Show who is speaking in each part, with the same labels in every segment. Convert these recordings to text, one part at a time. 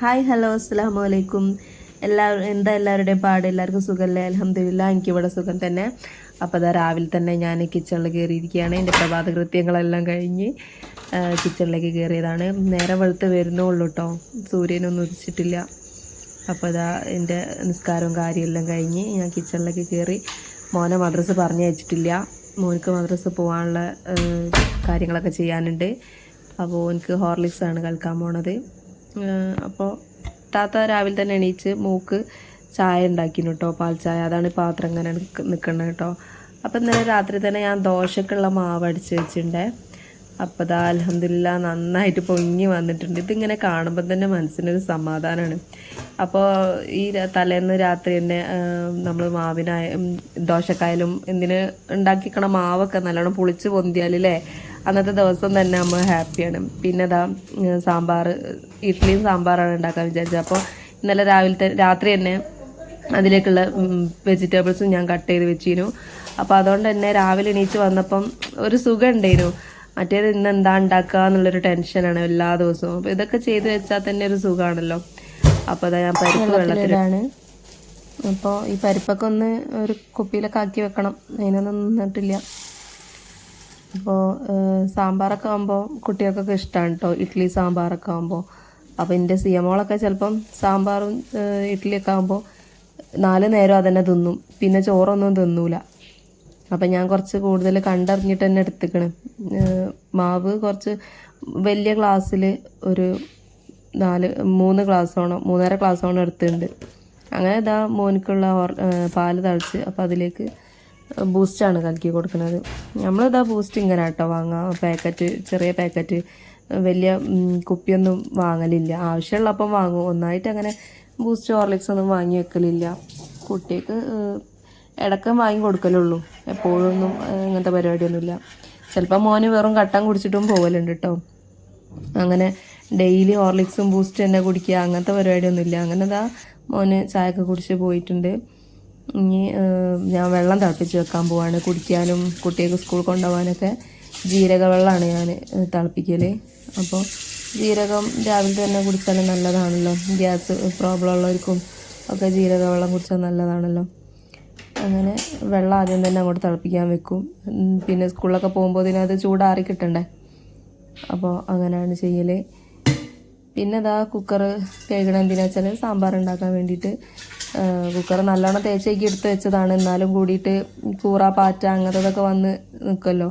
Speaker 1: Hi hello അസ്സാം വലൈക്കും എല്ലാവരും എന്താ എല്ലാവരുടെയും പാട്? എല്ലാവർക്കും സുഖമല്ലേ അലഹമില്ല എനിക്കിവിടെ സുഖം തന്നെ. അപ്പോൾ അതാ രാവിലെ തന്നെ ഞാൻ കിച്ചണിൽ കയറിയിരിക്കുകയാണ് എന്റെ പ്രഭാത കൃത്യങ്ങളെല്ലാം കഴിഞ്ഞ് കിച്ചണിലേക്ക് കയറിയതാണ് നേരെ വെളുത്ത് വരുന്നുള്ളൂ കേട്ടോ സൂര്യനൊന്നും ഉദിച്ചിട്ടില്ല. അപ്പോൾ അതാ എന്റെ നിസ്കാരവും കാര്യമെല്ലാം കഴിഞ്ഞ് ഞാൻ കിച്ചണിലേക്ക് കയറി മോനെ മദ്രസ പറഞ്ഞു അയച്ചിട്ടില്ല. മോനിക്ക് മദ്രസ പോകാനുള്ള കാര്യങ്ങളൊക്കെ ചെയ്യാനുണ്ട്. അപ്പോൾ എനിക്ക് ഹോർലിക്സ് ആണ് കളിക്കാൻ പോണത്. അപ്പോൾ താത്ത രാവിലെ തന്നെ എണീച്ച് മൂക്ക് ചായ ഉണ്ടാക്കിനു കേട്ടോ പാൽ ചായ. അതാണ് പാത്രം ഇങ്ങനെ നിൽക്കുന്നത് കേട്ടോ അപ്പോൾ ഇന്നലെ രാത്രി തന്നെ ഞാൻ ദോശക്കുള്ള മാവ് അടിച്ച് വെച്ചിട്ടുണ്ടേ അപ്പോൾ ഇതാ അലഹമില്ല നന്നായിട്ട് പൊങ്ങി വന്നിട്ടുണ്ട്. ഇതിങ്ങനെ കാണുമ്പോൾ തന്നെ മനസ്സിനൊരു സമാധാനമാണ് അപ്പോൾ ഈ തലേന്ന് രാത്രി തന്നെ നമ്മൾ മാവിനായ ദോശക്കായാലും എന്തിന് ഉണ്ടാക്കിക്കണ മാവൊക്കെ നല്ലോണം പുളിച്ച് പൊന്തിയാലല്ലേ അന്നത്തെ ദിവസം തന്നെ നമ്മൾ ഹാപ്പിയാണ്. പിന്നെ ഇതാ സാമ്പാർ ഇഡ്ഡലിയും സാമ്പാറാണ് ഉണ്ടാക്കാൻ വിചാരിച്ചത്. അപ്പോൾ ഇന്നലെ രാവിലത്തെ രാത്രി തന്നെ അതിലേക്കുള്ള വെജിറ്റബിൾസും ഞാൻ കട്ട് ചെയ്ത് വെച്ചിരുന്നു. അപ്പോൾ അതുകൊണ്ട് തന്നെ രാവിലെ എണീച്ച് വന്നപ്പം ഒരു സുഖം ഉണ്ടായിരുന്നു. മറ്റേത് ഇന്ന് എന്താ ഉണ്ടാക്കുക എന്നുള്ളൊരു ടെൻഷനാണ് എല്ലാ ദിവസവും. അപ്പോൾ ഇതൊക്കെ ചെയ്ത് വെച്ചാൽ തന്നെ ഒരു സുഖമാണല്ലോ. അപ്പോൾ അതാ ഞാൻ പരിപ്പ് വെള്ളത്തിലാണ് അപ്പോൾ ഈ പരിപ്പൊക്കെ ഒന്ന് ഒരു കുപ്പിയിലൊക്കെ ആക്കി വെക്കണം. അതിനൊന്നും നിന്നിട്ടില്ല. അപ്പോൾ സാമ്പാറൊക്കെ ആകുമ്പോൾ കുട്ടികൾക്കൊക്കെ ഇഷ്ടമാണ് കേട്ടോ ഇഡ്ഡലി സാമ്പാറൊക്കെ ആകുമ്പോൾ അപ്പോൾ എന്റെ സിയമോളൊക്കെ ചിലപ്പം സാമ്പാറും ഇഡ്ഡലിയൊക്കെ ആകുമ്പോൾ നാല് നേരം അതന്നെ തിന്നും. പിന്നെ ചോറൊന്നും തിന്നൂല. അപ്പം ഞാൻ കുറച്ച് കൂടുതൽ കണ്ടറിഞ്ഞിട്ട് തന്നെ എടുത്തിക്കണം. മാവ് കുറച്ച് വലിയ ഗ്ലാസ്സിൽ ഒരു നാല് മൂന്ന് ഗ്ലാസ്സോണം മൂന്നര ഗ്ലാസ്സോണം എടുത്തിട്ടുണ്ട് അങ്ങനെ ഇതാ മോനിക്കുള്ള പാൽ തളിച്ച് അപ്പോൾ അതിലേക്ക് ബൂസ്റ്റാണ് കലക്കി കൊടുക്കുന്നത്. നമ്മളിതാ ബൂസ്റ്റ് ഇങ്ങനെ കേട്ടോ വാങ്ങാം. പാക്കറ്റ് ചെറിയ പാക്കറ്റ് വലിയ കുപ്പിയൊന്നും വാങ്ങലില്ല. ആവശ്യമുള്ളപ്പം വാങ്ങും. ഒന്നായിട്ട് അങ്ങനെ ബൂസ്റ്റ് ഹോർലിക്സ് ഒന്നും വാങ്ങി വെക്കലില്ല. കുട്ടിക്ക് ഇടക്കം വാങ്ങി കൊടുക്കലുള്ളൂ. എപ്പോഴൊന്നും ഇങ്ങനത്തെ പരിപാടിയൊന്നുമില്ല. ചിലപ്പോൾ മോന് വെറും കട്ടൻ കുടിച്ചിട്ടും പോകലുണ്ട് കേട്ടോ അങ്ങനെ ഡെയിലി ഹോർലിക്സും ബൂസ്റ്റ് തന്നെ കുടിക്കുക അങ്ങനത്തെ പരിപാടിയൊന്നുമില്ല. അങ്ങനെ ഇതാ മോന് ചായയൊക്കെ കുടിച്ച് പോയിട്ടുണ്ട്. ഇനി ഞാൻ വെള്ളം തിളപ്പിച്ച് വെക്കാൻ പോവാണ്. കുടിക്കാനും കുട്ടികൾക്ക് സ്കൂൾ കൊണ്ടുപോകാനൊക്കെ ജീരക വെള്ളമാണ് ഞാൻ തിളപ്പിക്കൽ അപ്പോൾ ജീരകം രാവിലെ തന്നെ കുടിച്ചാൽ നല്ലതാണല്ലോ. ഗ്യാസ് പ്രോബ്ലം ഉള്ളവർക്കും ഒക്കെ ജീരക വെള്ളം കുടിച്ചാൽ നല്ലതാണല്ലോ. അങ്ങനെ വെള്ളം ആദ്യം തന്നെ അങ്ങോട്ട് തിളപ്പിക്കാൻ വെക്കും. പിന്നെ സ്കൂളിലൊക്കെ പോകുമ്പോൾ ഇതിനകത്ത് ചൂടാറി കിട്ടണ്ടേ? അപ്പോൾ അങ്ങനെയാണ് ചെയ്യൽ പിന്നെ ഇതാ കുക്കർ കഴുകണം എന്തിനാ വെച്ചാൽ സാമ്പാർ ഉണ്ടാക്കാൻ വേണ്ടിയിട്ട് കുക്കർ നല്ലോണം തേച്ചേക്ക് എടുത്ത് വെച്ചതാണ്. എന്നാലും കൂടിയിട്ട് കൂറ പാറ്റ അങ്ങനത്തതൊക്കെ വന്ന് നിൽക്കുമല്ലോ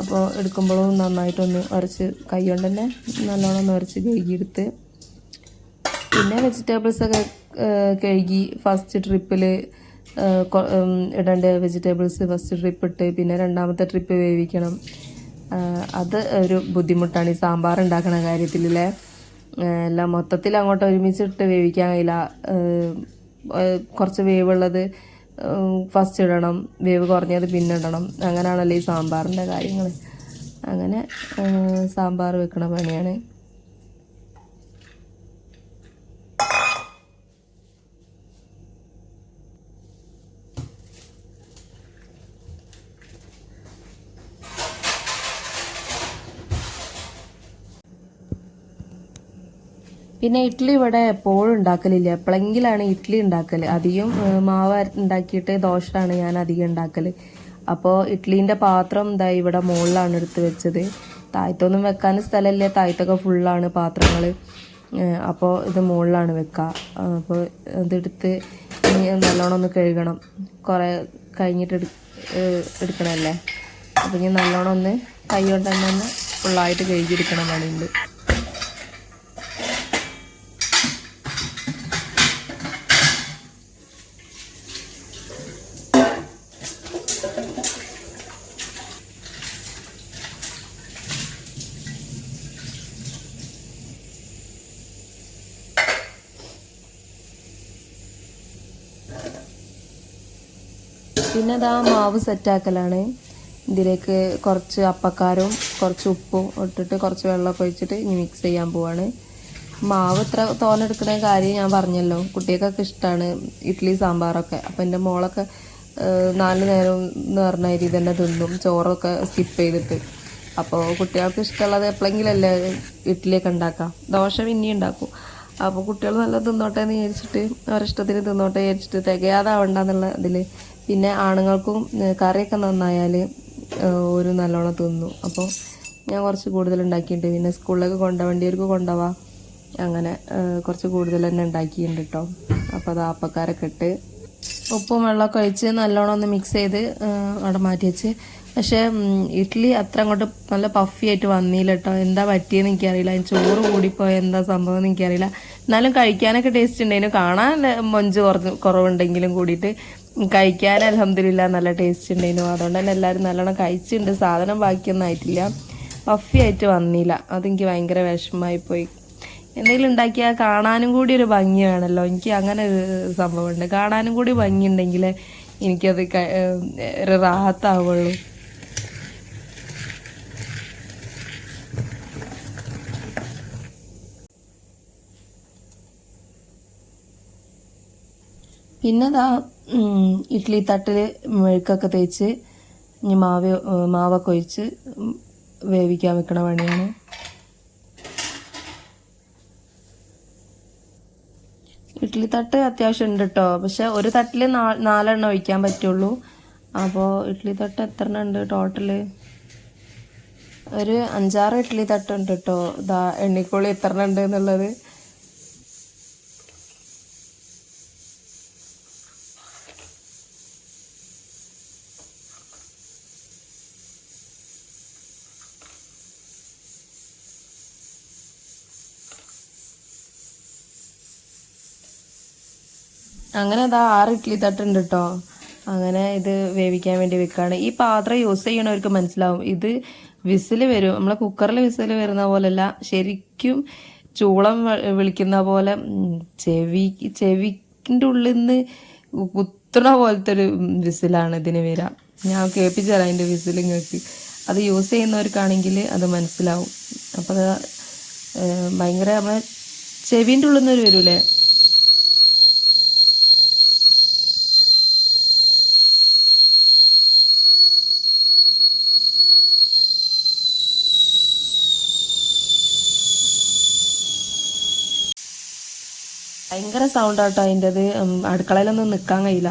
Speaker 1: അപ്പോൾ എടുക്കുമ്പോഴും നന്നായിട്ടൊന്ന് ഉരച്ച് കൈ കൊണ്ട് തന്നെ നല്ലോണം ഒന്ന് ഉരച്ച് കഴുകിയെടുത്ത് പിന്നെ വെജിറ്റബിൾസൊക്കെ കഴുകി ഫസ്റ്റ് ട്രിപ്പിൽ ഇടേണ്ട വെജിറ്റബിൾസ് ഫസ്റ്റ് ട്രിപ്പ് ഇട്ട് പിന്നെ രണ്ടാമത്തെ ട്രിപ്പ് വേവിക്കണം. അത് ഒരു ബുദ്ധിമുട്ടാണ് ഈ സാമ്പാർ ഉണ്ടാക്കുന്ന കാര്യത്തിലല്ലേ എല്ലാം മൊത്തത്തിൽ അങ്ങോട്ട് ഒരുമിച്ചിട്ട് വേവിക്കാൻ കഴിയില്ല. കുറച്ച് വേവുള്ളത് ഫസ്റ്റ് ഇടണം വേവ് കുറഞ്ഞത് പിന്നെ ഇടണം. അങ്ങനെയാണല്ലോ ഈ സാമ്പാറിന്റെ കാര്യങ്ങൾ അങ്ങനെ സാമ്പാർ വെക്കണ പണിയാണ്. പിന്നെ ഇഡ്ഡലി ഇവിടെ എപ്പോഴും ഉണ്ടാക്കലില്ല. എപ്പോഴെങ്കിലാണ് ഇഡ്ഡലി ഉണ്ടാക്കൽ അധികം മാവ് ഉണ്ടാക്കിയിട്ട് ദോശയാണ് ഞാൻ അധികം ഉണ്ടാക്കൽ അപ്പോൾ ഇഡ്ഡലീന്റെ പാത്രം ഇതാ ഇവിടെ മുകളിലാണ് എടുത്ത് വെച്ചത്. താഴത്തൊന്നും വെക്കാൻ സ്ഥലമില്ല. താഴത്തൊക്കെ ഫുള്ളാണ് പാത്രങ്ങൾ അപ്പോൾ ഇത് മുകളിലാണ് വെക്കുക അപ്പോൾ ഇതെടുത്ത് നല്ലോണം ഒന്ന് കഴുകണം. കുറേ കഴിഞ്ഞിട്ട് എടു എടുക്കണമല്ലേ അപ്പം ഇനി നല്ലോണം ഒന്ന് കൈ കൊണ്ട് തന്നെ ഒന്ന് ഫുള്ളായിട്ട് കഴുകിയെടുക്കണം പണിയുണ്ട്. പിന്നെ അതാ മാവ് സെറ്റാക്കലാണ്. ഇതിലേക്ക് കുറച്ച് അപ്പക്കാരും കുറച്ച് ഉപ്പും ഇട്ടിട്ട് കുറച്ച് വെള്ളമൊക്കെ ഒഴിച്ചിട്ട് ഇനി മിക്സ് ചെയ്യാൻ പോവാണ്. മാവ് ഇത്ര തോനെടുക്കുന്ന കാര്യം ഞാൻ പറഞ്ഞല്ലോ. കുട്ടികൾക്കൊക്കെ ഇഷ്ടമാണ് ഇഡ്ഡലി സാമ്പാറൊക്കെ. അപ്പം എന്റെ മോളൊക്കെ നാല് നേരം എന്ന് പറഞ്ഞ അരി തന്നെ തിന്നും. ചോറൊക്കെ സ്കിപ്പ് ചെയ്തിട്ട്. അപ്പോൾ കുട്ടികൾക്ക് ഇഷ്ടമുള്ളത് എപ്പോഴെങ്കിലല്ലേ ഇഡ്ഡലിയൊക്കെ ഉണ്ടാക്കാം. ദോശ പിന്നെ ഉണ്ടാക്കും. അപ്പോൾ കുട്ടികൾ നല്ല തിന്നോട്ടെ എന്ന് വിചാരിച്ചിട്ട് അവരിഷ്ടത്തിന് തിന്നോട്ടെ വിചാരിച്ചിട്ട് തികയാതാവണ്ടെന്നുള്ള ഇതിൽ പിന്നെ ആണുങ്ങൾക്കും കറിയൊക്കെ നന്നായാൽ ഒരു നല്ലോണം തിന്നു. അപ്പോൾ ഞാൻ കുറച്ച് കൂടുതൽ ഉണ്ടാക്കിയിട്ടുണ്ട്. പിന്നെ സ്കൂളിലേക്ക് കൊണ്ടുപോകേണ്ടിയവർക്ക് കൊണ്ടുപോവാം അങ്ങനെ കുറച്ച് കൂടുതൽ തന്നെ ഉണ്ടാക്കിയിട്ടുണ്ട് കേട്ടോ അപ്പോൾ അത് ആപ്പക്കാരൊക്കെ ഇട്ട് ഉപ്പും വെള്ളമൊക്കെ ഒഴിച്ച് നല്ലോണം ഒന്ന് മിക്സ് ചെയ്ത് അവിടെ മാറ്റി വെച്ച്. പക്ഷേ ഇഡ്ഡലി അത്ര അങ്ങോട്ട് നല്ല പഫി ആയിട്ട് വന്നില്ല കേട്ടോ എന്താ പറ്റിയെന്ന് എനിക്കറിയില്ല. ചോറ് കൂടിപ്പോയ എന്താ സംഭവം എന്ന് എനിക്കറിയില്ല. എന്നാലും കഴിക്കാനൊക്കെ ടേസ്റ്റ് ഉണ്ടായിരുന്നു കാണാൻ മൊഞ്ച് കുറഞ്ഞ് കുറവുണ്ടെങ്കിലും കൂടിയിട്ട്. കഴിക്കാൻ അലഹമില്ല നല്ല ടേസ്റ്റ് ഉണ്ടായിരുന്നു അതുകൊണ്ട് തന്നെ എല്ലാവരും നല്ലോണം കഴിച്ചിട്ടുണ്ട് സാധനം ബാക്കിയൊന്നും ആയിട്ടില്ല. പഫി ആയിട്ട് വന്നില്ല. അതെനിക്ക് ഭയങ്കര വിഷമമായി പോയി. എന്തെങ്കിലും ഉണ്ടാക്കിയാൽ കാണാനും കൂടി ഒരു ഭംഗി വേണമല്ലോ എനിക്ക് അങ്ങനെ ഒരു സംഭവമുണ്ട്. കാണാനും കൂടി ഭംഗി ഉണ്ടെങ്കിൽ എനിക്കത് ഒരു റാഹത്താവുള്ളൂ പിന്നെ അതാ ഇഡ്ഡലി തട്ടിൽ മെഴുക്കൊക്കെ തേച്ച് ഇനി മാവ് മാവൊക്കെ ഒഴിച്ച് വേവിക്കാൻ വെക്കണ പണിയാണ്. ഇഡ്ഡലി തട്ട് അത്യാവശ്യം ഉണ്ട് കേട്ടോ പക്ഷെ ഒരു തട്ടിൽ നാലെണ്ണം ഒഴിക്കാൻ പറ്റുള്ളൂ. അപ്പോൾ ഇഡ്ഡലി തട്ട് എത്ര എണ്ണം ഉണ്ട് ടോട്ടൽ? ഒരു അഞ്ചാറ് ഇഡ്ഡലി തട്ടുണ്ട് കേട്ടോ ദാ എണ്ണിക്കോളി എത്ര എണ്ണം ഉണ്ട് എന്നുള്ളത്. അങ്ങനെ അതാ ആറ് ഇഡ്ഡലി തട്ടുണ്ട് കേട്ടോ അങ്ങനെ ഇത് വേവിക്കാൻ വേണ്ടി വെക്കാണ്. ഈ പാത്രം യൂസ് ചെയ്യണവർക്ക് മനസ്സിലാവും. ഇത് വിസിൽ വരും. നമ്മളെ കുക്കറിൽ വിസിൽ വരുന്ന പോലല്ല. ശരിക്കും ചൂളം വിളിക്കുന്ന പോലെ ചെവി ചെവിന്റെ ഉള്ളിൽ നിന്ന് കുത്തണ പോലത്തെ ഒരു വിസിലാണ് ഇതിന് വരിക ഞാൻ കേൾപ്പിച്ചാലും അതിന്റെ വിസിൽ നിങ്ങൾക്ക് അത് യൂസ് ചെയ്യുന്നവർക്കാണെങ്കിൽ അത് മനസ്സിലാവും. അപ്പോൾ ഭയങ്കര നമ്മളെ ചെവിന്റെ ഉള്ളിൽ നിന്ന് വരൂലേ? ഭയങ്കര സൗണ്ട് ആട്ടോ അതിന്റെത്. അടുക്കളയിലൊന്നും നിൽക്കാൻ കഴിയില്ല.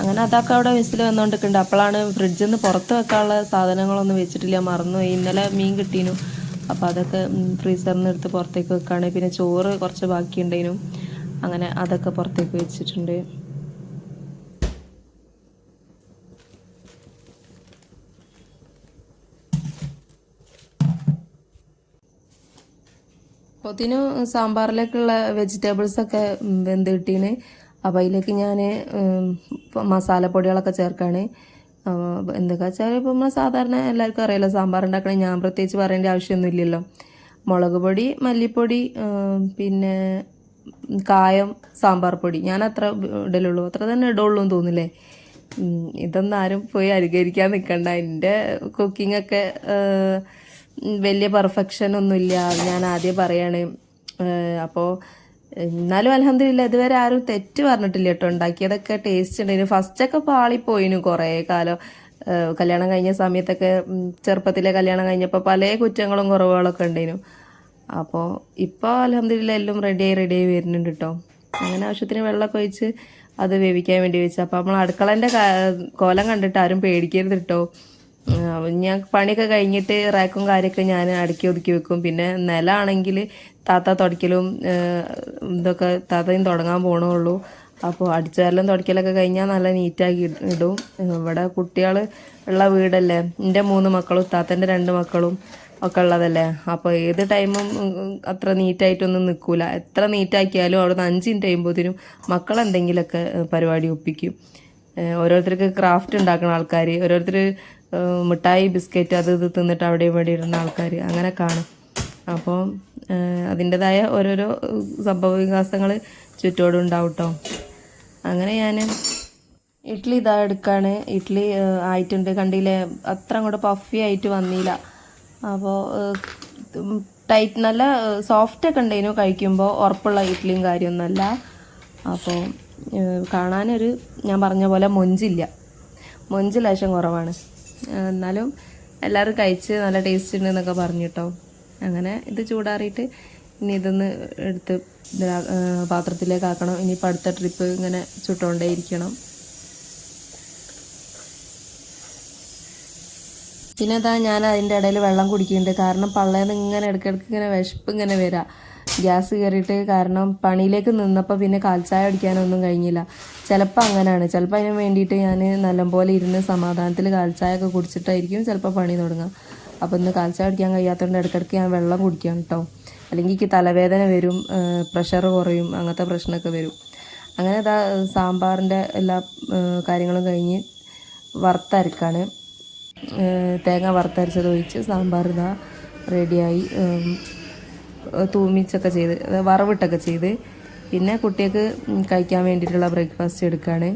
Speaker 1: അങ്ങനെ അതൊക്കെ അവിടെ വിസിൽ വന്നുകൊണ്ടിരിക്കുന്നുണ്ട് അപ്പോഴാണ് ഫ്രിഡ്ജിൽ നിന്ന് പുറത്ത് വെക്കാനുള്ള സാധനങ്ങളൊന്നും വെച്ചിട്ടില്ല. മറന്നു ഇന്നലെ മീൻ കിട്ടീനു. അപ്പോൾ അതൊക്കെ ഫ്രീസറിൽ നിന്ന് എടുത്ത് പുറത്തേക്ക് വെക്കാണ്. പിന്നെ ചോറ് കുറച്ച് ബാക്കിയുണ്ടേനു. അങ്ങനെ അതൊക്കെ പുറത്തേക്ക് വെച്ചിട്ടുണ്ട്. പൊതിന് സാമ്പാറിലേക്കുള്ള വെജിറ്റബിൾസ് ഒക്കെ ഉം, വെന്ത് കിട്ടീന് അപ്പോൾ അതിലേക്ക് ഞാൻ മസാലപ്പൊടികളൊക്കെ ചേർക്കാണ്. എന്തൊക്കെ വെച്ചാൽ ഇപ്പോൾ നമ്മൾ സാധാരണ എല്ലാവർക്കും അറിയാലോ സാമ്പാർ ഉണ്ടാക്കണേ ഞാൻ പ്രത്യേകിച്ച് പറയേണ്ട ആവശ്യമൊന്നുമില്ലല്ലോ. മുളക് പൊടി മല്ലിപ്പൊടി പിന്നെ കായം സാമ്പാർ പൊടി. ഞാൻ അത്ര ഇടലുള്ളൂ അത്ര തന്നെ ഇടുള്ളൂ എന്ന് തോന്നില്ലേ ഇതൊന്നും ആരും പോയി അനുകരിക്കാൻ നിൽക്കണ്ട എന്റെ കുക്കിങ്ങൊക്കെ വലിയ പെർഫെക്ഷൻ ഒന്നുമില്ല. ഞാൻ ആദ്യം പറയാണ് അപ്പോൾ എന്നാലും അലഹമില്ല ഇതുവരെ ആരും തെറ്റ് പറഞ്ഞിട്ടില്ല കേട്ടോ. ഉണ്ടാക്കിയതൊക്കെ ടേസ്റ്റ് ഉണ്ടായിരുന്നു ഫസ്റ്റൊക്കെ പാളിപ്പോയിനു കുറേ കാലം. കല്യാണം കഴിഞ്ഞ സമയത്തൊക്കെ ചെറുപ്പത്തിലെ കല്യാണം കഴിഞ്ഞപ്പോൾ പല കുറ്റങ്ങളും കുറവുകളൊക്കെ ഉണ്ടായിരുന്നു അപ്പോൾ ഇപ്പോൾ അലഹമില്ല എല്ലാം റെഡിയായി റെഡിയായി വരുന്നുണ്ട് കേട്ടോ. അങ്ങനെ ആവശ്യത്തിന് വെള്ളമൊക്കെ ഒഴിച്ച് അത് വേവിക്കാൻ വേണ്ടി വെച്ചു. അപ്പോൾ നമ്മൾ അടുക്കളേന്റെ കോലം കണ്ടിട്ട് ആരും പേടിക്കരുത് കേട്ടോ. ഞാൻ പണിയൊക്കെ കഴിഞ്ഞിട്ട് റാക്കും കാര്യമൊക്കെ ഞാൻ അടുക്കി ഒതുക്കി വെക്കും. പിന്നെ നിലമാണെങ്കിൽ താത്ത തുടയ്ക്കലും ഏഹ്, ഇതൊക്കെ താത്തയും തുടങ്ങാൻ പോണുള്ളൂ. അപ്പോൾ അടിച്ചാലും തുടക്കലൊക്കെ കഴിഞ്ഞാൽ നല്ല നീറ്റാക്കി ഇടും. ഇവിടെ കുട്ടികൾ ഉള്ള വീടല്ലേ? എന്റെ മൂന്ന് മക്കളും താത്തന്റെ രണ്ട് മക്കളും ഒക്കെ ഉള്ളതല്ലേ? അപ്പോൾ ഏത് ടൈമും അത്ര നീറ്റായിട്ടൊന്നും നിൽക്കൂല. എത്ര നീറ്റാക്കിയാലും അവിടെ നിന്ന് അഞ്ച് മിനിറ്റ് കഴിയുമ്പോഴത്തേനും മക്കൾ എന്തെങ്കിലുമൊക്കെ പരിപാടി ഒപ്പിക്കും. ഓരോരുത്തർക്ക് ക്രാഫ്റ്റ് ഉണ്ടാക്കുന്ന ആൾക്കാർ ഓരോരുത്തർ മിഠായി ബിസ്ക്കറ്റ് അത് ഇത് തിന്നിട്ട് അവിടെ ഇവിടെ ഇടുന്ന ആൾക്കാർ അങ്ങനെ കാണും. അപ്പോൾ അതിന്റെതായ ഓരോരോ സംഭവ വികാസങ്ങൾ ചുറ്റോടും ഉണ്ടാവും കേട്ടോ അങ്ങനെ ഞാൻ ഇഡ്ഡലി ഇതാ എടുക്കാണ്. ഇഡ്ഡലി ആയിട്ടുണ്ട്. കണ്ടില്ലേ? അത്ര അങ്ങോട്ട് പഫി ആയിട്ട് വന്നില്ല. അപ്പോൾ ടൈറ്റ് നല്ല സോഫ്റ്റ് ഒക്കെ ഉണ്ടായിരുന്നു കഴിക്കുമ്പോൾ ഉറപ്പുള്ള ഇഡ്ഡലിയും കാര്യമൊന്നുമല്ല അപ്പോൾ കാണാനൊരു ഞാൻ പറഞ്ഞ പോലെ മൊഞ്ചില്ല. മൊഞ്ച് ലേശം കുറവാണ്. എന്നാലും എല്ലാവരും കഴിച്ച് നല്ല ടേസ്റ്റ് ഉണ്ട് എന്നൊക്കെ പറഞ്ഞു കേട്ടോ. അങ്ങനെ ഇത് ചൂടാറിയിട്ട് ഇനി ഇതൊന്ന് എടുത്ത് പാത്രത്തിലേക്ക് ആക്കണം. ഇനിയിപ്പോൾ അടുത്ത ട്രിപ്പ് ഇങ്ങനെ ചുട്ടുകൊണ്ടേ ഇരിക്കണം പിന്നെ അതാ ഞാൻ അതിന്റെ ഇടയിൽ വെള്ളം കുടിക്കുന്നുണ്ട്. കാരണം പള്ളേന്ന് ഇങ്ങനെ ഇടയ്ക്കിടയ്ക്ക് ഇങ്ങനെ വിശപ്പ് ഇങ്ങനെ വരാം. ഗ്യാസ് കയറിയിട്ട് കാരണം പണിയിലേക്ക് നിന്നപ്പോൾ പിന്നെ കാൽച്ചായ അടിക്കാനൊന്നും കഴിഞ്ഞില്ല. ചിലപ്പോൾ അങ്ങനെയാണ് ചിലപ്പോൾ അതിന് വേണ്ടിയിട്ട് ഞാൻ നല്ലപോലെ ഇരുന്ന് സമാധാനത്തിൽ കാൽച്ചായ ഒക്കെ കുടിച്ചിട്ടായിരിക്കും ചിലപ്പോൾ പണി തുടങ്ങുക അപ്പോൾ ഇന്ന് കാൽച്ചായ അടിക്കാൻ കഴിയാത്തതുകൊണ്ട് ഇടയ്ക്കിടയ്ക്ക് ഞാൻ വെള്ളം കുടിക്കാം കേട്ടോ അല്ലെങ്കിൽ എനിക്ക് തലവേദന വരും പ്രഷർ കുറയും അങ്ങനത്തെ പ്രശ്നമൊക്കെ വരും. അങ്ങനെ ഇതാ സാമ്പാറിന്റെ എല്ലാ കാര്യങ്ങളും കഴിഞ്ഞ് വറുത്തരക്കാണ്. തേങ്ങ വറുത്തരച്ചത് ഒഴിച്ച് സാമ്പാർ ഇതാ റെഡിയായി. തൂമിച്ചൊക്കെ ചെയ്ത് വറവിട്ടൊക്കെ ചെയ്ത്. പിന്നെ കുട്ടികൾക്ക് കഴിക്കാൻ വേണ്ടിയിട്ടുള്ള ബ്രേക്ക്ഫാസ്റ്റ് എടുക്കുകയാണ്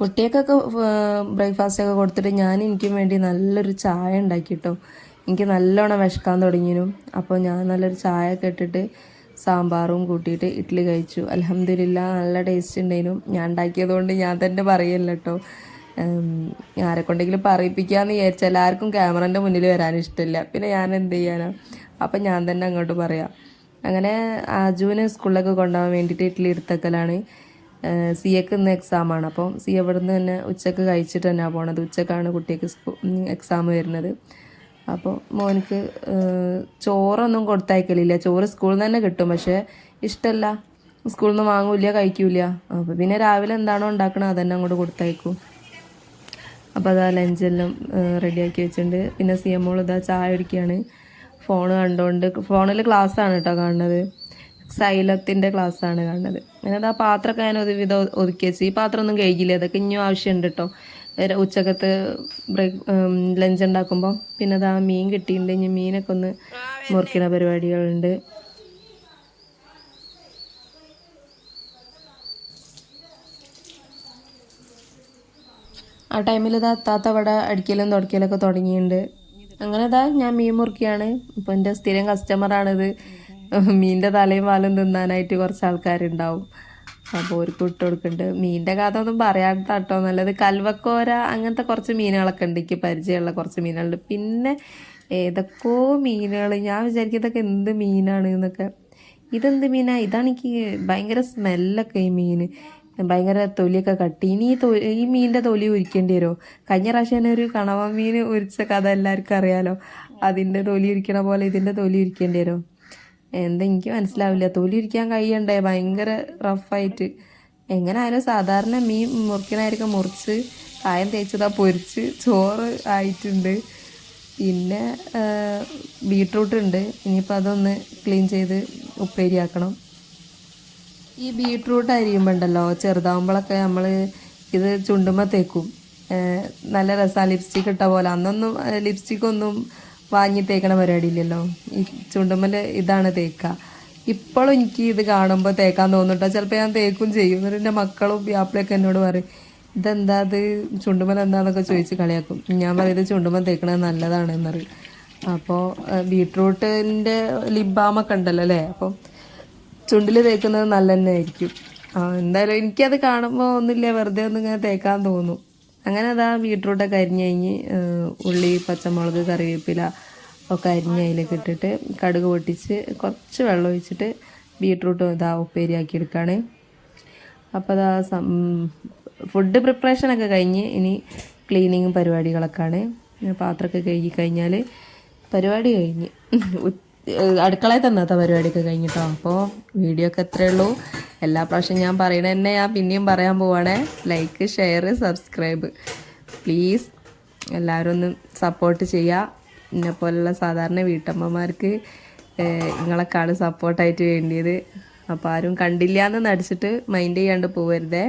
Speaker 1: കുട്ടികൾക്കൊക്കെ ബ്രേക്ക്ഫാസ്റ്റ് ഒക്കെ കൊടുത്തിട്ട് ഞാൻ എനിക്കും വേണ്ടി നല്ലൊരു ചായ ഉണ്ടാക്കി കേട്ടോ എനിക്ക് നല്ലോണം വിശക്കാൻ തുടങ്ങിയിരുന്നു അപ്പോൾ ഞാൻ നല്ലൊരു ചായ ഒക്കെ ഇട്ടിട്ട് സാമ്പാറും കൂട്ടിയിട്ട് ഇഡ്ഡലി കഴിച്ചു. അലഹമില്ല നല്ല ടേസ്റ്റ് ഉണ്ടായിരുന്നു ഞാൻ ഉണ്ടാക്കിയതുകൊണ്ട് ഞാൻ തന്നെ പറയല്ല കേട്ടോ ആരെ കൊണ്ടെങ്കിലും പറയിപ്പിക്കാമെന്ന് വിചാരിച്ച എല്ലാവർക്കും ക്യാമറന്റെ മുന്നിൽ വരാൻ ഇഷ്ടമില്ല പിന്നെ ഞാൻ എന്ത് ചെയ്യാനാ? അപ്പം ഞാൻ തന്നെ അങ്ങോട്ട് പറയാം. അങ്ങനെ ആജുവിനെ സ്കൂളിലൊക്കെ കൊണ്ടുപോകാൻ വേണ്ടിയിട്ട് ഇഡ്ഡലി എടുത്തക്കലാണ്. സി എക്ക് ഇന്ന് എക്സാമാണ് അപ്പം സി എവിടുന്ന് തന്നെ ഉച്ചയ്ക്ക് കഴിച്ചിട്ട് തന്നെയാണ് പോണത്. ഉച്ചക്കാണ് കുട്ടിക്ക് എക്സാം വരുന്നത്. അപ്പോൾ മോനിക്ക് ചോറൊന്നും കൊടുത്തയക്കലില്ല. ചോറ് സ്കൂളിൽ നിന്ന് തന്നെ കിട്ടും. പക്ഷേ ഇഷ്ടമല്ല സ്കൂളിൽ നിന്ന് വാങ്ങൂല കഴിക്കൂല അപ്പോൾ പിന്നെ രാവിലെ എന്താണോ ഉണ്ടാക്കണത് അതന്നെ അങ്ങോട്ട് കൊടുത്തയക്കും. അപ്പോൾ അതാ ലഞ്ചെല്ലാം റെഡിയാക്കി വെച്ചിട്ടുണ്ട്. പിന്നെ സി എം ഇതാ ചായ കുടിക്കുകയാണ് ഫോൺ കണ്ടുകൊണ്ട് ഫോണിൽ ക്ലാസ്സാണ് കേട്ടോ കാണുന്നത്. സൈലത്തിന്റെ ക്ലാസ്സാണ് കാണുന്നത്. അങ്ങനെ ആ പാത്രമൊക്കെ ഞാൻ ഒരുവിധം ഒതുക്കി വെച്ച്. ഈ പാത്രം ഒന്നും കഴിക്കില്ല അതൊക്കെ ഇനിയും ആവശ്യമുണ്ട് കേട്ടോ ഉച്ചക്കത്ത് ബ്രേക്ക് ലഞ്ച് ഉണ്ടാക്കുമ്പോൾ പിന്നെ അത് ആ മീൻ കിട്ടിയിട്ടുണ്ട്. ഇനി മീനൊക്കെ ഒന്ന് മുറിക്കണ പരിപാടികളുണ്ട്. ആ ടൈമിൽ ഇതാ താത്ത വട അടിക്കലും തുടക്കലൊക്കെ തുടങ്ങിയിട്ടുണ്ട്. അങ്ങനെ ഇതാ ഞാൻ മീൻ മുറുക്കിയാണ് ഇപ്പം എന്റെ സ്ഥിരം കസ്റ്റമറാണിത് മീനിന്റെ തലയും വാലും തിന്നാനായിട്ട് കുറച്ച് ആൾക്കാരുണ്ടാവും. അപ്പോൾ ഒരു ഇട്ട് കൊടുക്കുന്നുണ്ട് മീനിന്റെ കഥ ഒന്നും പറയാത്ത കേട്ടോ. നല്ലത് കൽവക്കോര അങ്ങനത്തെ കുറച്ച് മീനുകളൊക്കെ ഉണ്ട്. എനിക്ക് പരിചയമുള്ള കുറച്ച് മീനുകളുണ്ട്. പിന്നെ ഏതൊക്കെയോ മീനുകൾ ഞാൻ വിചാരിക്കും ഇതൊക്കെ എന്ത് മീനാണ് എന്നൊക്കെ. ഇതെന്ത് മീനാ? ഇതാണ് എനിക്ക് ഭയങ്കര സ്മെല്ലൊക്കെ ഈ മീൻ ഭയങ്കര തൊലിയൊക്കെ കട്ടി. ഇനി ഈ തൊ ഈ മീനിന്റെ തൊലി ഉരിക്കേണ്ടി വരുമോ കഴിഞ്ഞ പ്രാവശ്യം തന്നെ ഒരു കണവ മീൻ ഉരിച്ച കഥ എല്ലാവർക്കും അറിയാലോ. അതിന്റെ തൊലി ഉരിക്കണ പോലെ ഇതിന്റെ തൊലി ഉരിക്കേണ്ടി വരുമോ എന്താ എനിക്ക് മനസ്സിലാവില്ല. തൊലി ഇരിക്കാൻ കഴിയണ്ടേ? ഭയങ്കര റഫായിട്ട് എങ്ങനെ ആയാലും സാധാരണ മീൻ മുറിക്കണായിരിക്കും. മുറിച്ച് കായം തേച്ചതാ പൊരിച്ച് ചോറ് ആയിട്ടുണ്ട്. പിന്നെ ബീട്രൂട്ട് ഉണ്ട്. ഇനിയിപ്പോൾ അതൊന്ന് ക്ലീൻ ചെയ്ത് ഉപ്പേരിയാക്കണം. ഈ ബീട്രൂട്ട് അരിയുമ്പോണ്ടല്ലോ? ചെറുതാവുമ്പോഴൊക്കെ നമ്മൾ ഇത് ചുണ്ടുമ്പോൾ തേക്കും. നല്ല രസമാണ് ലിപ്സ്റ്റിക് ഇട്ട പോലെ. അന്നൊന്നും ലിപ്സ്റ്റിക് ഒന്നും വാങ്ങി തേക്കണ പരിപാടി ഇല്ലല്ലോ ഈ ചുണ്ടുമ്മൽ ഇതാണ് തേക്കുക ഇപ്പോഴും എനിക്ക് ഇത് കാണുമ്പോൾ തേക്കാൻ തോന്നുട്ടോ. ചിലപ്പോൾ ഞാൻ തേക്കും ചെയ്യും. എന്നിട്ട് എന്റെ മക്കളും വ്യാപ്പിളൊക്കെ എന്നോട് പറയും ഇതെന്താ അത് ചുണ്ടുമ്മൽ എന്താന്നൊക്കെ ചോദിച്ച് കളിയാക്കും. ഞാൻ പറയുന്നത് ചുണ്ടുമ്മൽ തേക്കണത് നല്ലതാണ് എന്നറിയും അപ്പോൾ ബീട്രൂട്ടിന്റെ ലിബാമൊക്കെ ഉണ്ടല്ലോ അല്ലേ? അപ്പം ചുണ്ടിൽ തേക്കുന്നത് നല്ല തന്നെ ആയിരിക്കും എന്തായാലും എനിക്കത് കാണുമ്പോൾ ഒന്നുമില്ല വെറുതെ ഒന്നും ഇങ്ങനെ തേക്കാൻ തോന്നും. അങ്ങനെ അതാ ബീട്രൂട്ടൊക്കെ അരിഞ്ഞ് കഴിഞ്ഞ് ഉള്ളി പച്ചമുളക് കറിവേപ്പില ഒക്കെ അരിഞ്ഞ് അതിലേക്ക് ഇട്ടിട്ട് കടുക് പൊട്ടിച്ച് കുറച്ച് വെള്ളം ഒഴിച്ചിട്ട് ബീട്രൂട്ട് ഇതാ ഉപ്പേരിയാക്കി എടുക്കുകയാണ് അപ്പോൾ അതാ ഫുഡ് പ്രിപ്പറേഷനൊക്കെ കഴിഞ്ഞ് ഇനി ക്ലീനിങ്ങും പരിപാടികളൊക്കെയാണ്. പാത്രമൊക്കെ കഴുകി കഴിഞ്ഞാൽ പരിപാടി കഴിഞ്ഞ്. അടുക്കളയിൽ തന്നാത്ത പരിപാടിയൊക്കെ കഴിഞ്ഞിട്ടോ. അപ്പോൾ വീഡിയോ ഒക്കെ എത്രയേ ഉള്ളൂ. എല്ലാ പ്രാവശ്യം ഞാൻ പറയണ തന്നെ ഞാൻ പിന്നെയും പറയാൻ പോവാണേ. ലൈക്ക് ഷെയർ സബ്സ്ക്രൈബ് പ്ലീസ് എല്ലാവരും ഒന്ന് സപ്പോർട്ട് ചെയ്യുക എന്നെ പോലുള്ള സാധാരണ വീട്ടമ്മമാർക്ക് നിങ്ങളെക്കാണ് സപ്പോർട്ടായിട്ട് വേണ്ടിയത്. അപ്പോൾ ആരും കണ്ടില്ല എന്ന് നടിച്ചിട്ട് മൈൻഡ് ചെയ്യാണ്ട് പോവരുതേ.